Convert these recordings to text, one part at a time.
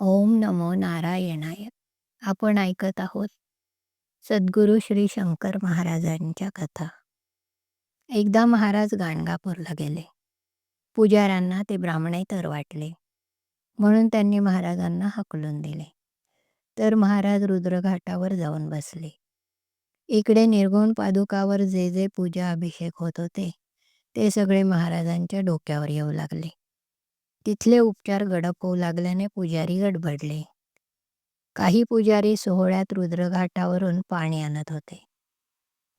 ओम नमो नारायणाय. आपण ऐकत आहोत सद्गुरू श्री शंकर महाराजांच्या कथा. एकदा महाराज गाणगापूरला गेले. पुजाऱ्यांना ते तर वाटले. म्हणून त्यांनी महाराजांना हकलून दिले. तर महाराज रुद्रघाटावर जाऊन बसले. इकडे निर्गुण पादुकावर जे जे पूजा अभिषेक होत होते ते सगळे महाराजांच्या डोक्यावर येऊ लागले. तिथले उपचार गडप होऊ लागल्याने पुजारी गडबडले. काही पुजारी सोहळ्यात रुद्रघाटावरून पाणी आणत होते.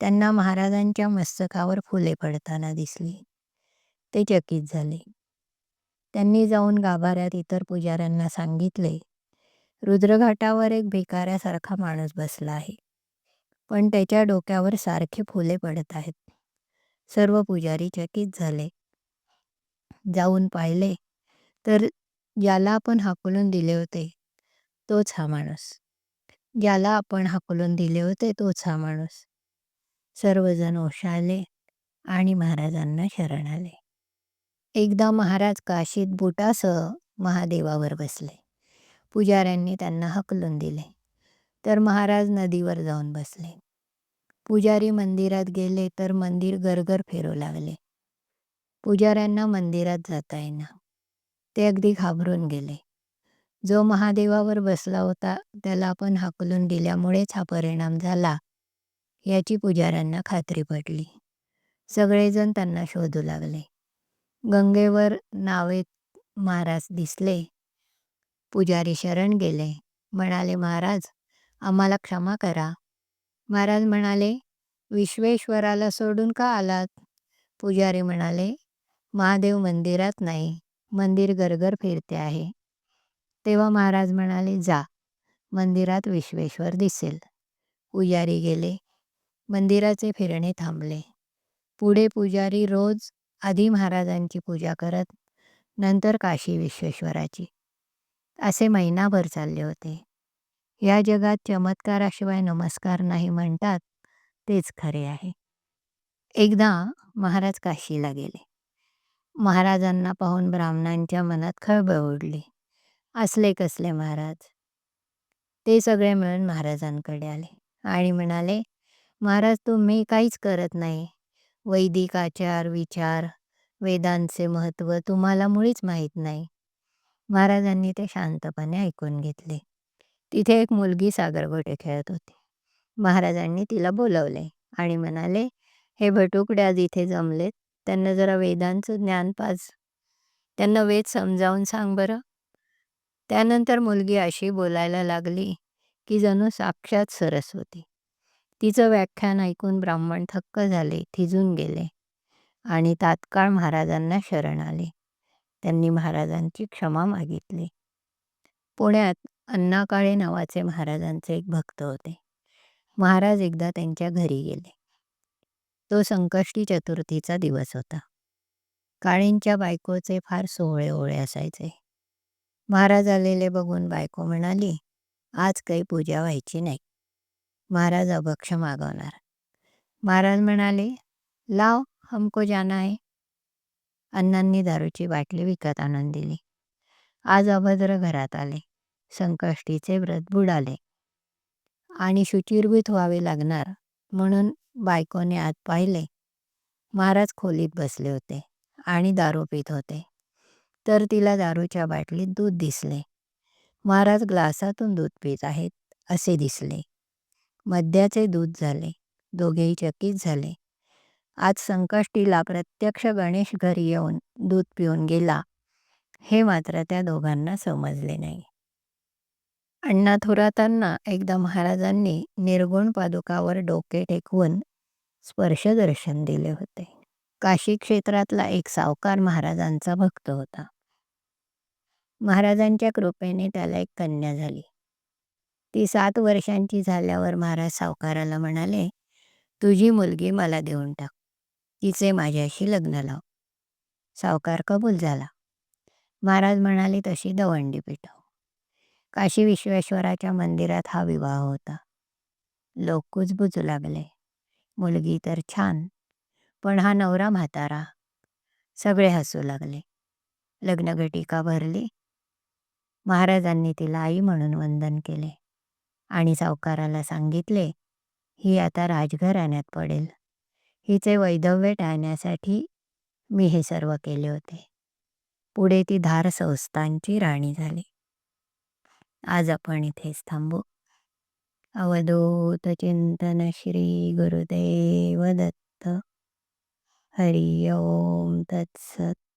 त्यांना महाराजांच्या मस्तकावर फुले पडताना दिसली. ते चकित झाले. त्यांनी जाऊन गाभाऱ्यात इतर पुजाऱ्यांना सांगितले रुद्रघाटावर एक भिकाऱ्यासारखा माणूस बसला आहे. पण त्याच्या डोक्यावर सारखे फुले पडत आहेत. सर्व पुजारी चकित झाले. जाऊन पाहिले तर ज्याला आपण हाकलून दिले होते. तोच हा माणूस. ज्याला आपण हाकलून दिले होते तोच हा माणूस. सर्वजण ओशाळले आणि महाराजांना शरण आले. एकदा महाराज काशीत बुटासह महादेवावर बसले. पुजाऱ्यांनी त्यांना हकलून दिले. तर महाराज नदीवर जाऊन बसले. पुजारी मंदिरात गेले तर मंदिर गरगर फिरू लागले. पुजाऱ्यांना मंदिरात जाता येईना. ते अगदी घाबरून गेले. जो महादेवावर बसला होता त्याला आपण हाकलून दिल्यामुळेच हा परिणाम झाला याची पुजाऱ्यांना खात्री पडली सगळेजण त्यांना शोधू लागले. गंगेवर नावेत महाराज दिसले. पुजारी शरण गेले. म्हणाले महाराज आम्हाला क्षमा करा. महाराज म्हणाले विश्वेश्वराला सोडून का आलात? पुजारी म्हणाले महादेव मंदिरात नाही. मंदिर गरगर फिरते आहे. तेव्हा महाराज म्हणाले जा. मंदिरात विश्वेश्वर दिसेल. पुजारी गेले. मंदिराचे फिरणे थांबले. पुढे पुजारी रोज आधी महाराजांची पूजा करत नंतर काशी विश्वेश्वराची. असे महिनाभर चालले होते. या जगात चमत्काराशिवाय नमस्कार नाही म्हणतात तेच खरे आहे. एकदा महाराज काशीला गेले. महाराजांना पाहून ब्राह्मणांच्या मनात खळबळ उडली. असले कसले महाराज? ते सगळे मिळून महाराजांकडे आले आणि म्हणाले महाराज तुम्ही काहीच करत नाही. वैदिक आचार विचार वेदांचे महत्त्व तुम्हाला मुळीच माहीत नाही. महाराजांनी ते शांतपणे ऐकून घेतले. तिथे एक मुलगी सागरगोटे खेळत होती. महाराजांनी तिला बोलवले आणि म्हणाले हे भटुकडे आज इथे जमलेत त्यांना जरा वेदांचं ज्ञान पाज. त्यांना वेद समजावून सांग बरं. त्यानंतर मुलगी अशी बोलायला लागली की जणू साक्षात सरस्वती तिचं व्याख्यान ऐकून ब्राह्मण थक्क झाले थिजून गेले. आणि तात्काळ महाराजांना शरण आले. त्यांनी महाराजांची क्षमा मागितली. पुण्यात अण्णा काळे नावाचे महाराजांचे एक भक्त होते. महाराज एकदा त्यांच्या घरी गेले. तो संकष्टी चतुर्थीचा दिवस होता. काळींच्या बायकोचे फार सोहळे ओळे असायचे. महाराज आलेले बघून बायको म्हणाली आज काही पूजा व्हायची नाही. महाराज अभक्ष मागवणार. महाराज म्हणाले लाव हमको जाना आहे. अण्णांनी दारूची बाटली विकत आणून दिली. आज अभद्र घरात आले. संकष्टीचे व्रत बुडाले. आणि शुचिरभूत व्हावे लागणार म्हणून बायकोने आत पाहिले. महाराज खोलीत बसले होते आणि दारू पित होते. तर तिला दारूच्या बाटलीत दूध दिसले. महाराज ग्लासातून दूध पित आहेत असे दिसले. मद्याचे दूध झाले दोघेही चकित झाले. आज संकष्टीला प्रत्यक्ष गणेश घरी येऊन दूध पिऊन गेला हे मात्र त्या दोघांना समजले नाही. अण्णा थोरातांना एकदा महाराजांनी निर्गुण पादुकावर डोके टेकवून स्पर्शदर्शन दिले होते. काशी क्षेत्रातला एक सावकार महाराजांचा भक्त होता. महाराजांच्या कृपेने त्याला एक कन्या झाली. ती सात वर्षांची झाल्यावर महाराज सावकाराला म्हणाले तुझी मुलगी मला देऊन टाक. तिचे माझ्याशी लग्न लाव. सावकार कबूल झाला. महाराज म्हणाले तशी दवंडी पिठव काशी विश्वेश्वराच्या मंदिरात हा विवाह होता. लोक कुजबुजू लागले. मुलगी तर छान पण हा नवरा म्हातारा. सगळे हसू लागले. लग्नघटिका भरली. महाराजांनी तिला आई म्हणून वंदन केले आणि सावकाराला सांगितले ही आता राजघराण्यात पडेल. हिचे वैधव्य टाळण्यासाठी मी हे सर्व केले होते. पुढे ती धार संस्थांची राणी झाली. आज आपण इथेच थांबू. अवधूत चिंतन श्री गुरुदेव दत्त. हरि ओम तत्सत.